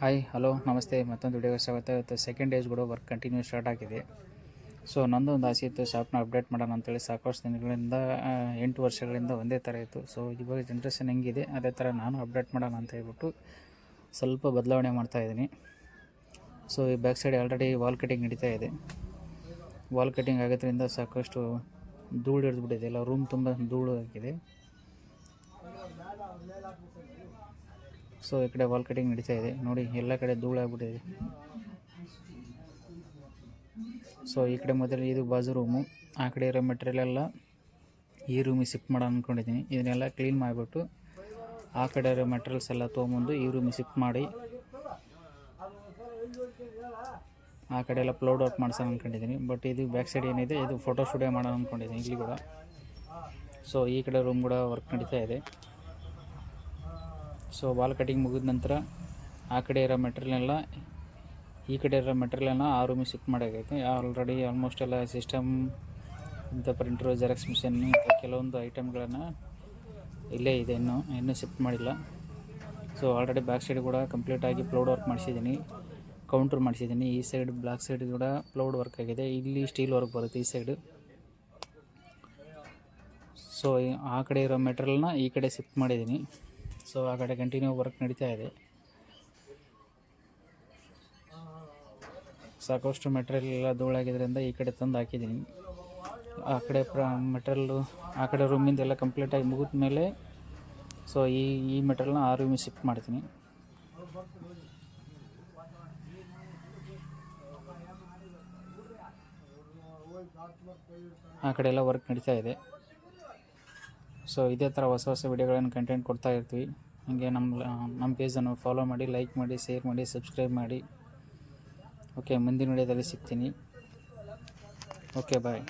Hi hello ನಮಸ್ತೆ, ಮತ್ತೊಂದು ವಿಡಿಯೋಗೆ ಸ್ವಾಗತ. ಇವತ್ತು ಸೆಕೆಂಡ್ ಡೇಸ್ ಕೂಡ ವರ್ಕ್ ಕಂಟಿನ್ಯೂ ಸ್ಟಾರ್ಟ್ ಆಗಿದೆ. ಸೊ ನಂದು ಒಂದು ಆಸೆ ಇತ್ತು ಶಾಪ್ನ ಅಪ್ಡೇಟ್ ಮಾಡೋಣ ಅಂತೇಳಿ. ಸಾಕಷ್ಟು ದಿನಗಳಿಂದ ಎಂಟು ವರ್ಷಗಳಿಂದ ಒಂದೇ ಥರ ಇತ್ತು. ಸೊ ಇವಾಗ ಜನ್ರೇಷನ್ ಹೆಂಗಿದೆ, ಅದೇ ಥರ ನಾನು ಅಪ್ಡೇಟ್ ಮಾಡೋಣ ಅಂತ ಹೇಳ್ಬಿಟ್ಟು ಸ್ವಲ್ಪ ಬದಲಾವಣೆ ಮಾಡ್ತಾಯಿದ್ದೀನಿ ಸೊ ಈ back side already wall cutting ನಡೀತಾ ಇದೆ. ವಾಲ್ ಕಟಿಂಗ್ ಆಗೋದ್ರಿಂದ ಸಾಕಷ್ಟು ಧೂಳು ಹಿಡಿದ್ಬಿಟ್ಟಿದೆ ಎಲ್ಲ ರೂಮ್ ತುಂಬ ಧೂಳು ಆಗಿದೆ. ಸೊ ಈ ಕಡೆ ವಾಲ್ ಕಟಿಂಗ್ ನಡೀತಾ ಇದೆ. ನೋಡಿ, ಎಲ್ಲ ಕಡೆ ಧೂಳಾಗ್ಬಿಟ್ಟಿದೆ. ಸೊ ಈ ಕಡೆ ಮೊದಲು ಇದು ಬಾಜು ರೂಮು ಆ ಕಡೆ ಇರೋ ಮೆಟೀರಿಯಲ್ ಎಲ್ಲ ಈ ರೂಮಿಗೆ ಶಿಫ್ಟ್ ಮಾಡೋಣ ಅಂದ್ಕೊಂಡಿದ್ದೀನಿ ಇದನ್ನೆಲ್ಲ ಕ್ಲೀನ್ ಮಾಡಿಬಿಟ್ಟು ಆ ಕಡೆ ಇರೋ ಮೆಟೀರಿಯಲ್ಸ್ ಎಲ್ಲ ತೊಗೊಂಬಂದು ಈ ರೂಮಿಗೆ ಶಿಫ್ಟ್ ಮಾಡಿ ಆ ಕಡೆ ಎಲ್ಲ ಪ್ಲೌಡ್ ಔಟ್ ಮಾಡ್ಸೋಣ ಅಂದ್ಕೊಂಡಿದ್ದೀನಿ ಬಟ್ ಇದು ಬ್ಯಾಕ್ ಸೈಡ್ ಏನಿದೆ, ಇದು ಫೋಟೋ ಸ್ಟುಡಿಯೋ ಮಾಡೋಣ ಅಂದ್ಕೊಂಡಿದ್ದೀನಿ ಇಲ್ಲಿ ಕೂಡ. ಸೊ ಈ ಕಡೆ ರೂಮ್ ಕೂಡ ವರ್ಕ್ ನಡೀತಾ ಇದೆ. ಸೊ ವಾಲ್ ಕಟಿಂಗ್ ಮುಗಿದ ನಂತರ ಆ ಕಡೆ ಇರೋ ಮೆಟೀರಿಯಲ್ನೆಲ್ಲ ಈ ಕಡೆ ಇರೋ ಮೆಟೀರಿಯಲ್ನ ಆ ರೂಮಿಗೆ ಶಿಫ್ಟ್ ಮಾಡಾಗೈತೆ ಆಲ್ರೆಡಿ ಆಲ್ಮೋಸ್ಟ್ ಎಲ್ಲ ಸಿಸ್ಟಮ್ ಇಂಥ ಪ್ರಿಂಟ್ರು ಜೆರಾಕ್ಸ್ ಮಿಷನ್ ಇಂಥ ಕೆಲವೊಂದು ಐಟಮ್ಗಳನ್ನು ಇಲ್ಲೇ ಇದೆ. ಇನ್ನೂ ಇನ್ನೂ ಶಿಫ್ಟ್ ಮಾಡಿಲ್ಲ. ಸೊ ಆಲ್ರೆಡಿ ಬ್ಯಾಕ್ ಸೈಡ್ ಕೂಡ ಕಂಪ್ಲೀಟಾಗಿ ಪ್ಲೌಡ್ ವರ್ಕ್ ಮಾಡಿಸಿದ್ದೀನಿ. ಕೌಂಟ್ರ್ ಮಾಡಿಸಿದ್ದೀನಿ. ಈ ಸೈಡ್ ಬ್ಲಾಕ್ ಸೈಡ್ ಕೂಡ ಪ್ಲೌಡ್ ವರ್ಕ್ ಆಗಿದೆ. ಇಲ್ಲಿ ಸ್ಟೀಲ್ ವರ್ಕ್ ಬರುತ್ತೆ ಈ ಸೈಡು ಸೊ ಆ ಕಡೆ ಇರೋ ಮೆಟೀರಿಯಲ್ನ ಈ ಕಡೆ ಶಿಫ್ಟ್ ಮಾಡಿದ್ದೀನಿ. ಸೊ ಆ ಕಡೆ ಕಂಟಿನ್ಯೂ ವರ್ಕ್ ನಡೀತಾ ಇದೆ. ಸಾಕಷ್ಟು ಮೆಟೀರಿಯಲ್ ಎಲ್ಲ ಧೂಳಾಗಿದ್ದರಿಂದ ಈ ಕಡೆ ತಂದು ಹಾಕಿದ್ದೀನಿ. ಆ ಕಡೆ ಪ್ರ ಮೆಟೀರಿಯಲ್ಲು ಆ ಕಡೆ ರೂಮಿಂದ ಎಲ್ಲ ಕಂಪ್ಲೀಟಾಗಿ ಮುಗಿದ ಮೇಲೆ ಸೊ ಈ ಈ ಮೆಟೀರಿಯಲ್ನ ಆ ರೂಮಿಗೆ ಶಿಫ್ಟ್ ಮಾಡ್ತೀನಿ. ಆ ಕಡೆ ಎಲ್ಲ ವರ್ಕ್ ನಡೀತಾ ಇದೆ. ಸೊ ಇದೇ ಥರ ಹೊಸ ಹೊಸ ವಿಡಿಯೋಗಳನ್ನು ಕಂಟೆಂಟ್ ಕೊಡ್ತಾ ಇರ್ತೀವಿ. ಹಾಗೆ ನಮ್ಮ ನಮ್ಮ ಪೇಜನ್ನು ಫಾಲೋ ಮಾಡಿ ಲೈಕ್ ಮಾಡಿ ಶೇರ್ ಮಾಡಿ ಸಬ್ಸ್ಕ್ರೈಬ್ ಮಾಡಿ. ಓಕೆ ಮುಂದಿನ ವಿಡಿಯೋದಲ್ಲಿ ಸಿಗ್ತೀನಿ. Okay bye